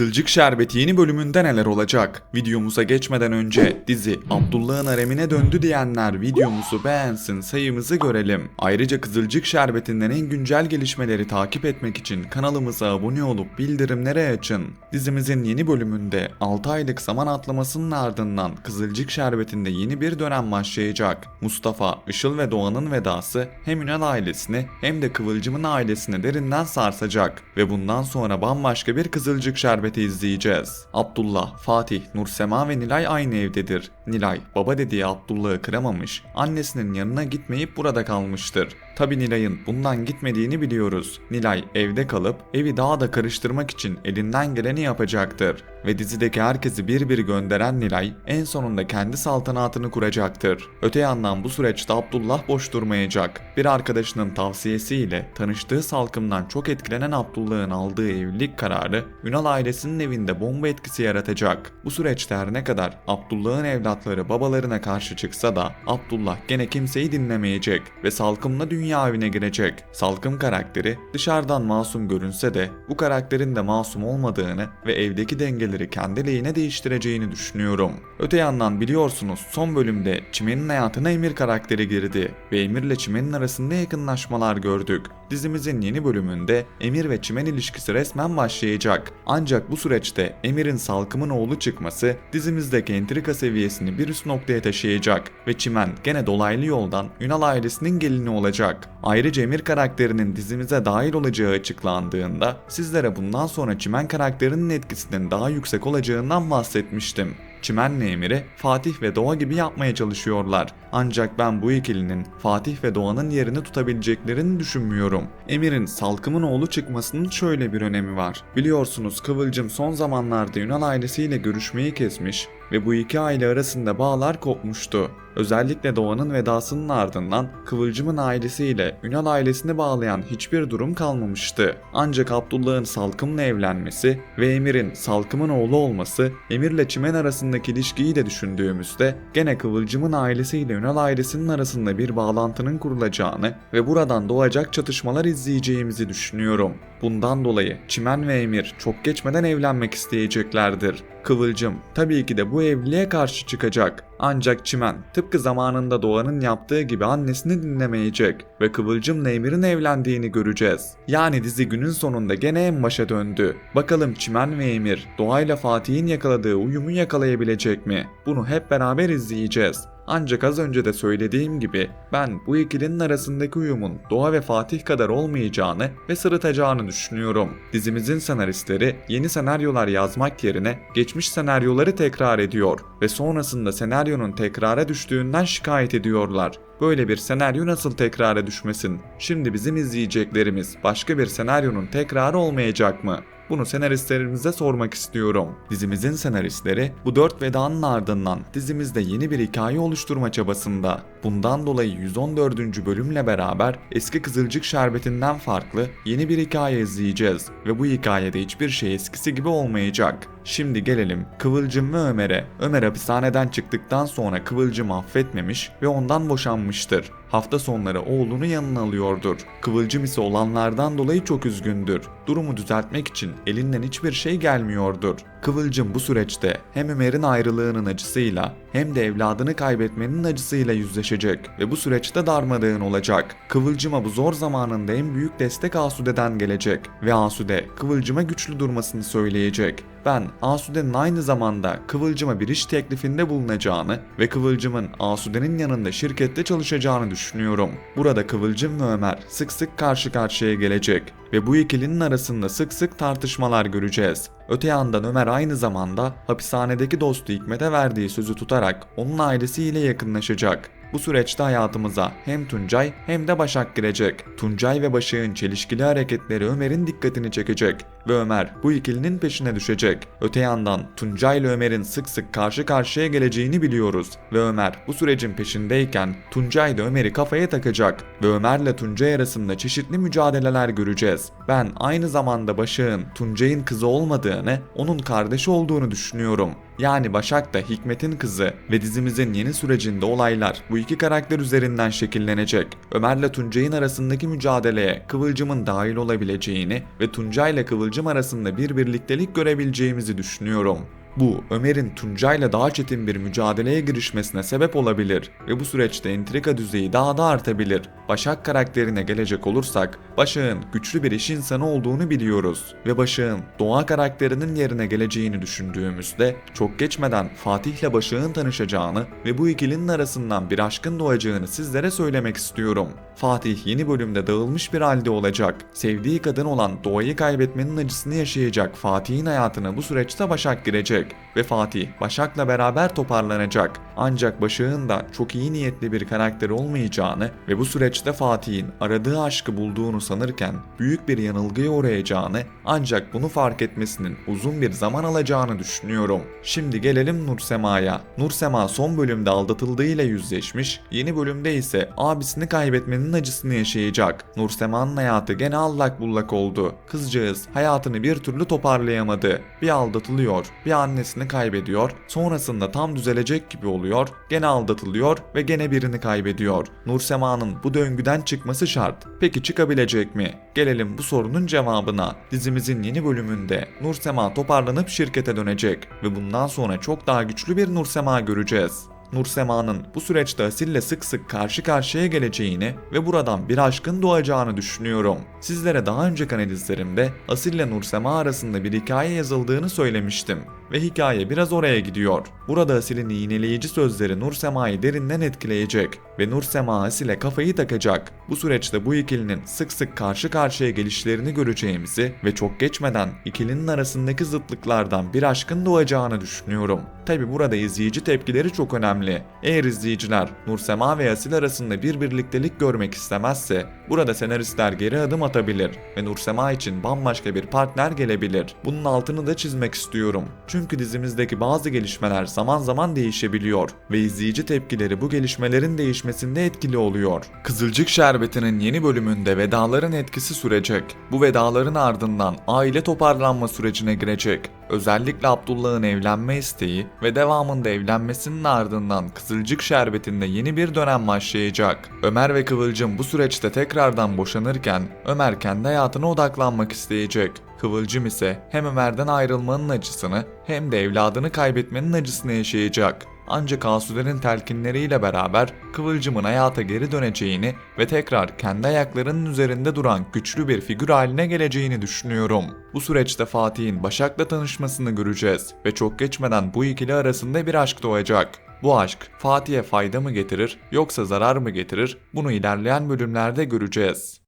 Kızılcık Şerbeti yeni bölümünde neler olacak? Videomuza geçmeden önce dizi Abdullah'ın haremine döndü diyenler videomuzu beğensin sayımızı görelim. Ayrıca Kızılcık Şerbeti'nden en güncel gelişmeleri takip etmek için kanalımıza abone olup bildirimleri açın. Dizimizin yeni bölümünde 6 aylık zaman atlamasının ardından Kızılcık Şerbeti'nde yeni bir dönem başlayacak. Mustafa, Işıl ve Doğan'ın vedası hem Ünal ailesini hem de Kıvılcım'ın ailesini derinden sarsacak ve bundan sonra bambaşka bir Kızılcık Şerbeti izleyeceğiz. Abdullah, Fatih, Nursema ve Nilay aynı evdedir. Nilay, baba dediği Abdullah'ı kıramamış, annesinin yanına gitmeyip burada kalmıştır. Tabi Nilay'ın bundan gitmediğini biliyoruz. Nilay evde kalıp evi daha da karıştırmak için elinden geleni yapacaktır. Ve dizideki herkesi bir bir gönderen Nilay en sonunda kendi saltanatını kuracaktır. Öte yandan bu süreçte Abdullah boş durmayacak. Bir arkadaşının tavsiyesiyle tanıştığı salkımdan çok etkilenen Abdullah'ın aldığı evlilik kararı Ünal ailesinin evinde bomba etkisi yaratacak. Bu süreçte her ne kadar Abdullah'ın evlatları babalarına karşı çıksa da Abdullah gene kimseyi dinlemeyecek ve salkımla dünya evine girecek. Salkım karakteri dışarıdan masum görünse de bu karakterin de masum olmadığını ve evdeki dengeleri kendi lehine değiştireceğini düşünüyorum. Öte yandan biliyorsunuz son bölümde Çimen'in hayatına Emir karakteri girdi ve Emir ile Çimen'in arasında yakınlaşmalar gördük. Dizimizin yeni bölümünde Emir ve Çimen ilişkisi resmen başlayacak. Ancak bu süreçte Emir'in Salkım'ın oğlu çıkması dizimizdeki entrika seviyesini bir üst noktaya taşıyacak ve Çimen gene dolaylı yoldan Ünal ailesinin gelini olacak. Ayrıca Emir karakterinin dizimize dahil olacağı açıklandığında sizlere bundan sonra Çimen karakterinin etkisinin daha yüksek olacağından bahsetmiştim. Çimen'le Emir'i Fatih ve Doğa gibi yapmaya çalışıyorlar. Ancak ben bu ikilinin Fatih ve Doğan'ın yerini tutabileceklerini düşünmüyorum. Emir'in Salkım'ın oğlu çıkmasının şöyle bir önemi var. Biliyorsunuz Kıvılcım son zamanlarda Ünal ailesiyle görüşmeyi kesmiş ve bu iki aile arasında bağlar kopmuştu. Özellikle Doğan'ın vedasının ardından Kıvılcım'ın ailesiyle Ünal ailesini bağlayan hiçbir durum kalmamıştı. Ancak Abdullah'ın Salkım'la evlenmesi ve Emir'in Salkım'ın oğlu olması Emir'le Çimen arasındaki ilişkiyi de düşündüğümüzde gene Kıvılcım'ın ailesiyle Ünal ailesinin arasında bir bağlantının kurulacağını ve buradan doğacak çatışmalar izleyeceğimizi düşünüyorum. Bundan dolayı Çimen ve Emir çok geçmeden evlenmek isteyeceklerdir. Kıvılcım tabii ki de bu evliliğe karşı çıkacak. Ancak Çimen tıpkı zamanında Doğan'ın yaptığı gibi annesini dinlemeyecek ve Kıvılcım'la Emir'in evlendiğini göreceğiz. Yani dizi günün sonunda gene en başa döndü. Bakalım Çimen ve Emir Doğa'yla Fatih'in yakaladığı uyumu yakalayabilecek mi? Bunu hep beraber izleyeceğiz. Ancak az önce de söylediğim gibi ben bu ikilinin arasındaki uyumun Doğa ve Fatih kadar olmayacağını ve sırıtacağını düşünüyorum. Dizimizin senaristleri yeni senaryolar yazmak yerine geçmiş senaryoları tekrar ediyor ve sonrasında senaryonun tekrara düştüğünden şikayet ediyorlar. Böyle bir senaryo nasıl tekrara düşmesin? Şimdi bizim izleyeceklerimiz başka bir senaryonun tekrarı olmayacak mı? Bunu senaristlerimize sormak istiyorum. Dizimizin senaristleri bu dört vedanın ardından dizimizde yeni bir hikaye oluşturma çabasında. Bundan dolayı 114. bölümle beraber eski Kızılcık Şerbeti'nden farklı yeni bir hikaye izleyeceğiz ve bu hikayede hiçbir şey eskisi gibi olmayacak. Şimdi gelelim Kıvılcım ve Ömer'e. Ömer hapishaneden çıktıktan sonra Kıvılcım'ı affetmemiş ve ondan boşanmıştır. Hafta sonları oğlunu yanına alıyordur. Kıvılcım ise olanlardan dolayı çok üzgündür. Durumu düzeltmek için elinden hiçbir şey gelmiyordur. Kıvılcım bu süreçte hem Ömer'in ayrılığının acısıyla hem de evladını kaybetmenin acısıyla yüzleşecek ve bu süreçte darmadağın olacak. Kıvılcım'a bu zor zamanında en büyük destek Asude'den gelecek ve Asude Kıvılcım'a güçlü durmasını söyleyecek. Ben Asude'nin aynı zamanda Kıvılcım'a bir iş teklifinde bulunacağını ve Kıvılcım'ın Asude'nin yanında şirkette çalışacağını düşünüyorum. Burada Kıvılcım ve Ömer sık sık karşı karşıya gelecek ve bu ikilinin arasında sık sık tartışmalar göreceğiz. Öte yandan Ömer aynı zamanda hapishanedeki dostu Hikmet'e verdiği sözü tutarak onun ailesiyle yakınlaşacak. Bu süreçte hayatımıza hem Tuncay hem de Başak girecek. Tuncay ve Başak'ın çelişkili hareketleri Ömer'in dikkatini çekecek ve Ömer bu ikilinin peşine düşecek. Öte yandan Tuncay ile Ömer'in sık sık karşı karşıya geleceğini biliyoruz ve Ömer bu sürecin peşindeyken Tuncay da Ömer'i kafaya takacak ve Ömer'le Tuncay arasında çeşitli mücadeleler göreceğiz. Ben aynı zamanda Başak'ın Tuncay'ın kızı olmadığını, onun kardeşi olduğunu düşünüyorum. Yani Başak da Hikmet'in kızı ve dizimizin yeni sürecinde olaylar bu iki karakter üzerinden şekillenecek. Ömer'le Tuncay'ın arasındaki mücadeleye Kıvılcım'ın dahil olabileceğini ve Tuncay'la Kıvılcım arasında bir birliktelik görebileceğimizi düşünüyorum. Bu Ömer'in Tuncay'la daha çetin bir mücadeleye girişmesine sebep olabilir ve bu süreçte entrika düzeyi daha da artabilir. Başak karakterine gelecek olursak, Başak'ın güçlü bir iş insanı olduğunu biliyoruz ve Başak'ın Doğa karakterinin yerine geleceğini düşündüğümüzde çok geçmeden Fatih'le Başak'ın tanışacağını ve bu ikilinin arasından bir aşkın doğacağını sizlere söylemek istiyorum. Fatih yeni bölümde dağılmış bir halde olacak. Sevdiği kadın olan Doğa'yı kaybetmenin acısını yaşayacak Fatih'in hayatına bu süreçte Başak girecek ve Fatih Başak'la beraber toparlanacak. Ancak Başak'ın da çok iyi niyetli bir karakter olmayacağını ve bu süreçte Fatih'in aradığı aşkı bulduğunu sanırken büyük bir yanılgıya uğrayacağını ancak bunu fark etmesinin uzun bir zaman alacağını düşünüyorum. Şimdi gelelim Nursema'ya. Nursema son bölümde aldatıldığıyla yüzleşmiş, yeni bölümde ise abisini kaybetmenin acısını yaşayacak. Nursema'nın hayatı gene allak bullak oldu. Kızcağız hayatını bir türlü toparlayamadı. Bir aldatılıyor, bir annesini kaybediyor, sonrasında tam düzelecek gibi oluyor, gene aldatılıyor ve gene birini kaybediyor. Nursema'nın bu döngüden çıkması şart. Peki çıkabilecek mi? Gelelim bu sorunun cevabına. Dizimizin yeni bölümünde Nursema toparlanıp şirkete dönecek ve bundan sonra çok daha güçlü bir Nursema göreceğiz. Nursema'nın bu süreçte Asil'le sık sık karşı karşıya geleceğini ve buradan bir aşkın doğacağını düşünüyorum. Sizlere daha önceki analizlerimde Asil ile Nursema arasında bir hikaye yazıldığını söylemiştim ve hikaye biraz oraya gidiyor. Burada Asil'in iğneleyici sözleri Nursema'yı derinden etkileyecek ve Nursema Asil'e kafayı takacak. Bu süreçte bu ikilinin sık sık karşı karşıya gelişlerini göreceğimizi ve çok geçmeden ikilinin arasındaki zıtlıklardan bir aşkın doğacağını düşünüyorum. Tabi burada izleyici tepkileri çok önemli. Eğer izleyiciler Nursema ve Asil arasında bir birliktelik görmek istemezse burada senaristler geri adım atabilir ve Nursema için bambaşka bir partner gelebilir. Bunun altını da çizmek istiyorum. Çünkü dizimizdeki bazı gelişmeler zaman zaman değişebiliyor ve izleyici tepkileri bu gelişmelerin değişmesinde etkili oluyor. Kızılcık Şerbeti'nin yeni bölümünde vedaların etkisi sürecek. Bu vedaların ardından aile toparlanma sürecine girecek. Özellikle Abdullah'ın evlenme isteği ve devamında evlenmesinin ardından Kızılcık Şerbeti'nde yeni bir dönem başlayacak. Ömer ve Kıvılcım bu süreçte tekrardan boşanırken Ömer kendi hayatına odaklanmak isteyecek. Kıvılcım ise hem Ömer'den ayrılmanın acısını hem de evladını kaybetmenin acısını yaşayacak. Ancak Asude'nin telkinleriyle beraber Kıvılcım'ın hayata geri döneceğini ve tekrar kendi ayaklarının üzerinde duran güçlü bir figür haline geleceğini düşünüyorum. Bu süreçte Fatih'in Başak'la tanışmasını göreceğiz ve çok geçmeden bu ikili arasında bir aşk doğacak. Bu aşk Fatih'e fayda mı getirir yoksa zarar mı getirir bunu ilerleyen bölümlerde göreceğiz.